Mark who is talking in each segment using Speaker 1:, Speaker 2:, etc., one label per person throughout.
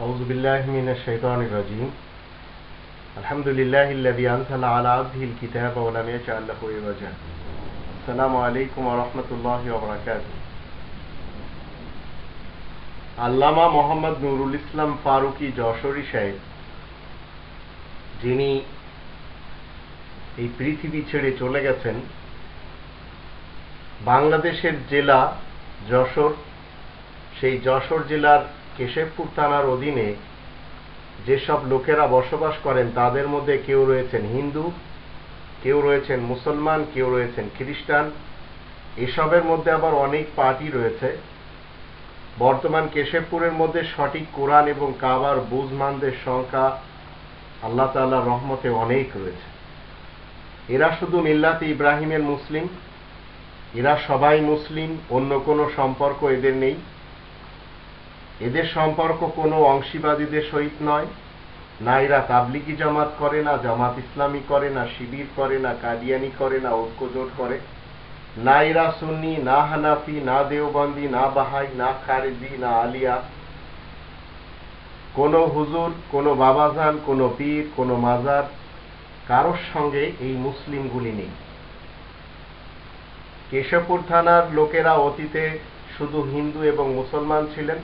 Speaker 1: أعوذ بالله من الشيطان الرجيم الحمد لله الذي أنزل على عبده الكتاب ولم يجعل له عوجا السلام عليكم ورحمة الله وبركاته আল্লামা মোহাম্মদ নুরুল ইসলাম ফারুকি যশোরী সাহেব যিনি এই পৃথিবী ছেড়ে চলে গেছেন বাংলাদেশের জেলা যশোর সেই যশোর জেলার কেশবপুর থানার অধীনে যেসব লোকেরা বসবাস করেন, তাদের মধ্যে কেউ রয়েছেন হিন্দু, কেউ রয়েছেন মুসলমান, কেউ রয়েছেন খ্রিস্টান। এসবের মধ্যে আবার অনেক পার্টি রয়েছে। বর্তমান কেশবপুরের মধ্যে সঠিক কোরআন এবং কাবার বুজমানদের সংখ্যা আল্লাহ তাল্লাহ রহমতে অনেক রয়েছে। এরা শুধু মিল্লাতে ইব্রাহিমের মুসলিম, এরা সবাই মুসলিম, অন্য কোনো সম্পর্ক এদের নেই। এদের সম্পর্ক কোনো অংশীবাদীদের সহিত নয়। না এরা তাবলিগি জামাত করে না, জামাত ইসলামী করে না, শিবির করে না, কাদিয়ানি করে না ঐক্যজোট করে। না এরা সুন্নি, না হানাফি, না দেওবন্দি, না বাহাই, না খারেজি, না আলিয়া। কোনো হুজুর, কোনো বাবাজান, কোনো পীর, কোনো মাজার কারোর সঙ্গে এই মুসলিমগুলি নেই। কেশবপুর থানার লোকেরা অতীতে শুধু হিন্দু এবং মুসলমান ছিলেন।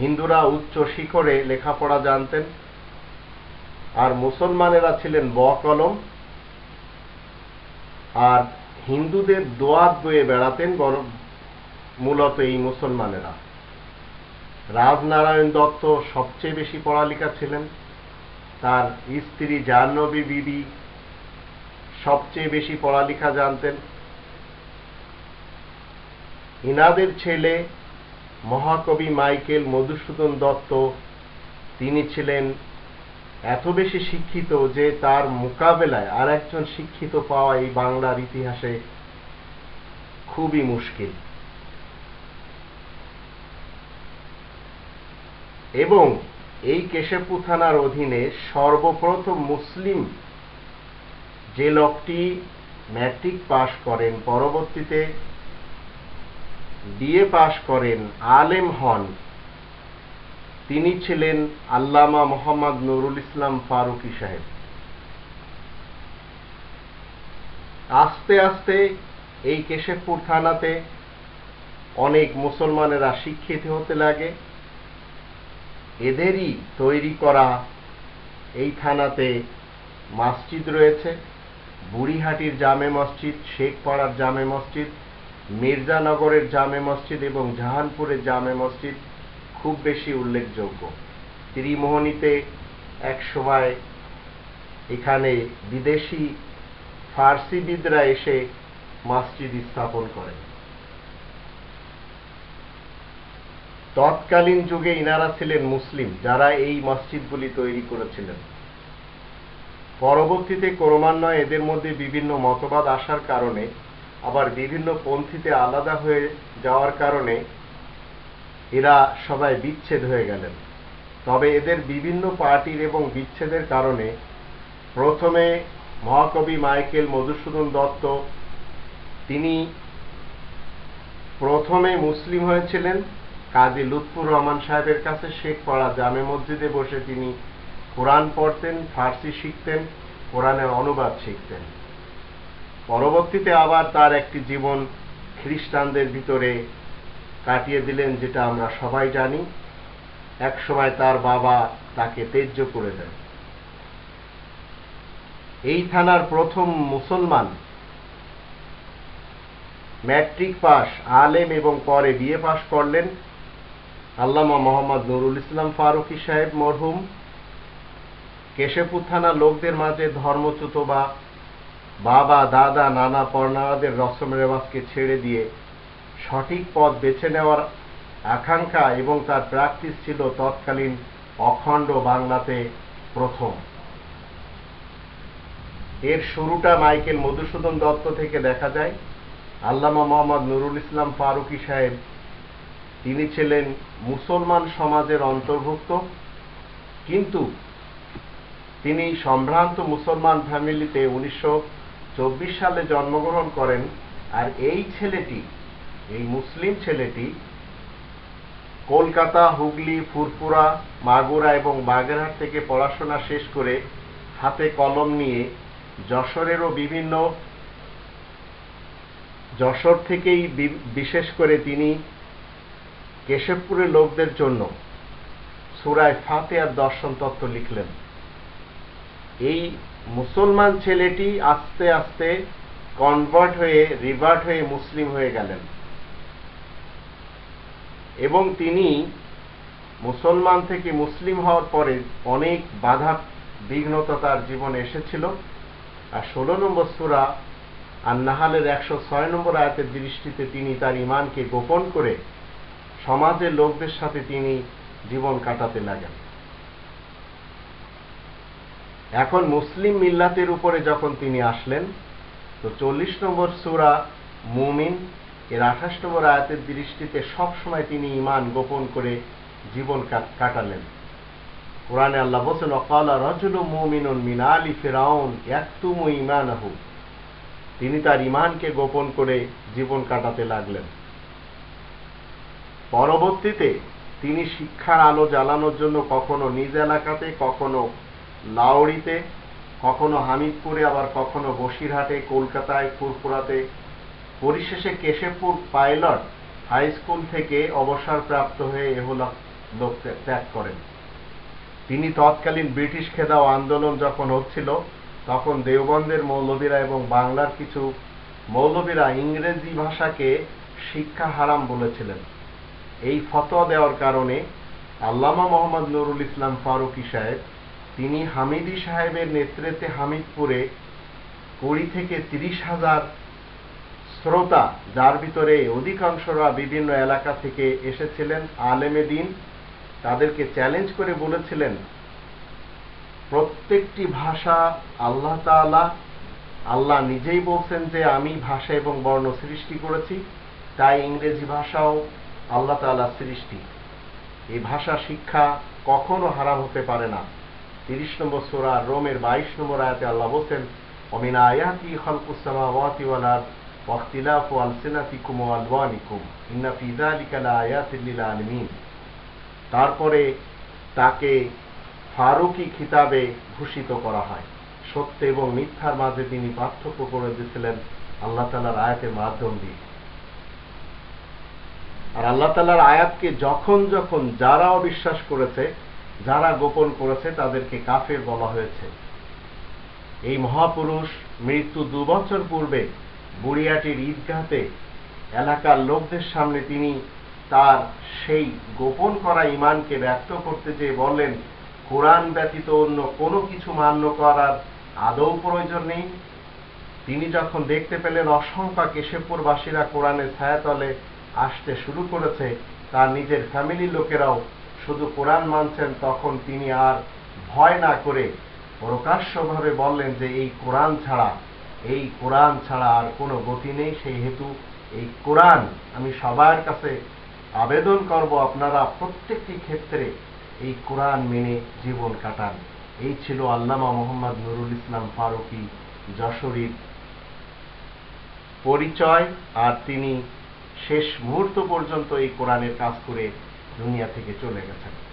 Speaker 1: হিন্দুরা উচ্চ শিখরে লেখাপড়া জানতেন, আর মুসলমানেরা ছিলেন ব কলম আর হিন্দুদের দোয়াত বয়ে বেড়াতেন মূলত এই মুসলমানেরা। রাজনারায়ণ দত্ত সবচেয়ে বেশি পড়ালেখা ছিলেন, তার স্ত্রী জাহ্নবী বিবি সবচেয়ে বেশি পড়ালেখা জানতেন। ইনাদের ছেলে মহাকবি মাইকেল মধুসূদন দত্ত, তিনি ছিলেন এত বেশি শিক্ষিত যে তার মোকাবেলায় আর একজন শিক্ষিত পাওয়া এই বাংলার ইতিহাসে খুবই মুশকিল। এবং এই কেশবপুর থানার অধীনে সর্বপ্রথম মুসলিম যে লোকটি ম্যাট্রিক পাশ করেন, পরবর্তীতে বিএ পাশ করেন, আলেম হন। তিনি ছিলেন আল্লামা মোহাম্মদ নুরুল ইসলাম ফারুকি সাহেব। আস্তে আস্তে এই কেশবপুর থানাতে অনেক মুসলমানেরা শিক্ষিত হতে লাগে। এদেরই তৈরি করা এই থানাতে মসজিদ রয়েছে। বুড়িহাটির জামে মসজিদ, শেখপাড়ার জামে মসজিদ মির্জানগরের জামে মসজিদ এবং জাহানপুরের জামে মসজিদ খুব বেশি উল্লেখযোগ্য। ত্রিমোহনীতে এক সময় এখানে বিদেশি ফার্সিবিদরা এসে মসজিদ স্থাপন করেন। তৎকালীন যুগে ইনারা ছিলেন মুসলিম, যারা এই মসজিদগুলি তৈরি করেছিলেন। পরবর্তীতে ক্রমান্বয়ে এদের মধ্যে বিভিন্ন মতবাদ আসার কারণে আবার বিভিন্ন পন্থীতে আলাদা হয়ে যাওয়ার কারণে এরা সবাই বিচ্ছেদ হয়ে গেলেন। তবে এদের বিভিন্ন পার্টির এবং বিচ্ছেদের কারণে প্রথমে মহাকবি মাইকেল মধুসূদন দত্ত, তিনি প্রথমে মুসলিম হয়েছিলেন। কাজী লুৎফুর রহমান সাহেবের কাছে শেখপাড়া জামে মসজিদে বসে তিনি কোরআন পড়তেন, ফার্সি শিখতেন, কোরআনের অনুবাদ শিখতেন। পরবর্তীতে আবার তার একটি জীবন খ্রিস্টানদের ভিতরে কাটিয়ে দিলেন, যেটা আমরা সবাই জানি। এক সময় তার বাবা তাকে তেজ্য করে দেন। এই থানার প্রথম মুসলমান ম্যাট্রিক পাস, আলেম এবং পরে বিএ পাস করলেন আল্লামা মোহাম্মদ নুরুল ইসলাম ফারুকি সাহেব মরহুম। কেশেপুর থানার লোকদের মাঝে ধর্মচ্যুত বা বাবা, দাদা, নানা পর্ণাদের রসম রেওয়াজকে ছেড়ে দিয়ে সঠিক পথ বেছে নেওয়ার আকাঙ্ক্ষা এবং তার প্র্যাকটিস ছিল তৎকালীন অখণ্ড বাংলাতে প্রথম। এর শুরুটা মাইকেল মধুসূদন দত্ত থেকে দেখা যায়। আল্লামা মোহাম্মদ নুরুল ইসলাম ফারুকি সাহেব। তিনি ছিলেন মুসলমান সমাজের অন্তর্ভুক্ত, কিন্তু তিনি সম্ভ্রান্ত মুসলমান ফ্যামিলিতে উনিশশো সালে জন্মগ্রহণ করেন আর এই ছেলেটি, এই মুসলিম ছেলেটি কলকাতা, হুগলি ফুরপুরা মাগুরা এবং বাগেরহাট থেকে পড়াশোনা শেষ করে হাতে কলম নিয়ে যশোরেরও বিভিন্ন যশোর থেকেই বিশেষ করে তিনি কেশবপুরের লোকদের জন্য সুরায় ফাতে আর দর্শন তত্ত্ব লিখলেন। এই মুসলমান ছেলেটি আস্তে আস্তে কনভার্ট হয়ে রিভার্ট হয়ে মুসলিম হয়ে গেলেন। এবং তিনি মুসলমান থেকে মুসলিম হওয়ার পরে অনেক বাধা বিঘ্নতা তার জীবনে এসেছিল। আর ষোলো নম্বর সুরা আর নাহালের একশো ছয় নম্বর আয়াতের দৃষ্টিতে তিনি তার ইমানকে গোপন করে সমাজের লোকদের সাথে তিনি জীবন কাটাতে লাগেন। এখন মুসলিম মিল্লাতের উপরে যখন তিনি আসলেন, তো চল্লিশ নম্বর সুরা মুমিন, এর আঠাশ নম্বর আয়াতের দৃষ্টিতে সবসময় তিনি ইমান গোপন করে জীবন কাটালেন। কোরআনে আল্লাহ বলছেন, অকালা রজুল মুমিনুন মিন আলি ফেরাউন একতুমু ইমানাহু তিনি তার ইমানকে গোপন করে জীবন কাটাতে লাগলেন। পরবর্তীতে তিনি শিক্ষার আলো জ্বালানোর জন্য কখনো নিজ এলাকাতে, কখনো লাউড়িতে কখনো হামিদপুরে, আবার কখনো বসিরহাটে, কলকাতায়, ফুরফুরাতে, পরিশেষে কেশবপুর পাইলট হাই স্কুল থেকে অবসরপ্রাপ্ত হয়ে এহোলা লোক ত্যাগ করেন। তিনি তৎকালীন ব্রিটিশ খেদাও আন্দোলন যখন হচ্ছিল, তখন দেওবন্দের মৌলবীরা এবং বাংলার কিছু মৌলবীরা ইংরেজি ভাষাকে শিক্ষা হারাম বলেছিলেন। এই ফতোয়া দেওয়ার কারণে আল্লামা মোহাম্মদ নুরুল ইসলাম ফারুকি সাহেব তিনি হামিদি সাহেবের নেতৃত্বে হামিদপুরে কুড়ি থেকে তিরিশ হাজার শ্রোতা, যার ভিতরে অধিকাংশরা বিভিন্ন এলাকা থেকে এসেছিলেন। আলেমে দিন তাদেরকে চ্যালেঞ্জ করে বলেছিলেন, প্রত্যেকটি ভাষা আল্লাহ তাআলা, আল্লাহ নিজেই বলছেন যে আমি ভাষা এবং বর্ণ সৃষ্টি করেছি, তাই ইংরেজি ভাষাও আল্লাহ তাআলা সৃষ্টি। এই ভাষা শিক্ষা কখনো হারাম হতে পারে না। তিরিশ নম্বর সোরা রোমের বাইশ নম্বর আয়াতে আল্লাহ বলছেন, অমিনা আয়াতি খালকুস সামাওয়াতি ওয়াল আরদ ওয়া আলওয়ানিকুম ইন্না ফি যালিকা লাআয়াতিন লিল আলামিন তারপরে তাকে ফারুকি খিতাবে ভূষিত করা হয়। সত্য এবং মিথ্যার মাঝে তিনি পার্থক্য করে দিয়েছিলেন আল্লাহ তালার আয়াতের মাধ্যম দিয়ে। আর আল্লাহ তালার আয়াতকে যখন যখন যারা অবিশ্বাস করেছে যারা গোপন করেছে তাদেরকে কাফের বলা হয়েছে। এই মহাপুরুষ মৃত্যু দু বছর পূর্বে বুড়িয়াটির ঈদগাহতে এলাকার লোকদের সামনে তিনি তার সেই গোপন করা ইমানকে ব্যক্ত করতে যেয়ে বললেন, কোরআন ব্যতীত অন্য কোনো কিছু মান্য করার আদৌ প্রয়োজন নেই। তিনি যখন দেখতে পেলেন অসংখ্য কেশবপুরবাসীরা কোরআনের ছায়াতলে আসতে শুরু করেছে, তার নিজের ফ্যামিলির লোকেরাও শুধু কোরআন মানছেন, তখন তিনি আর ভয় না করে প্রকাশ্যভাবে বললেন যে এই কোরআন ছাড়া, এই কোরআন ছাড়া আর কোনো গতি নেই। সেই হেতু এই কোরআন আমি সবার কাছে আবেদন করব, আপনারা প্রত্যেকটি ক্ষেত্রে এই কোরআন মেনে জীবন কাটান। এই ছিল আল্লামা মোহাম্মদ নুরুল ইসলাম ফারুকি যশোরীর পরিচয়, আর তিনি শেষ মুহূর্ত পর্যন্ত এই কোরআনের কাজ করে দুনিয়া থেকে চলে গেছেন।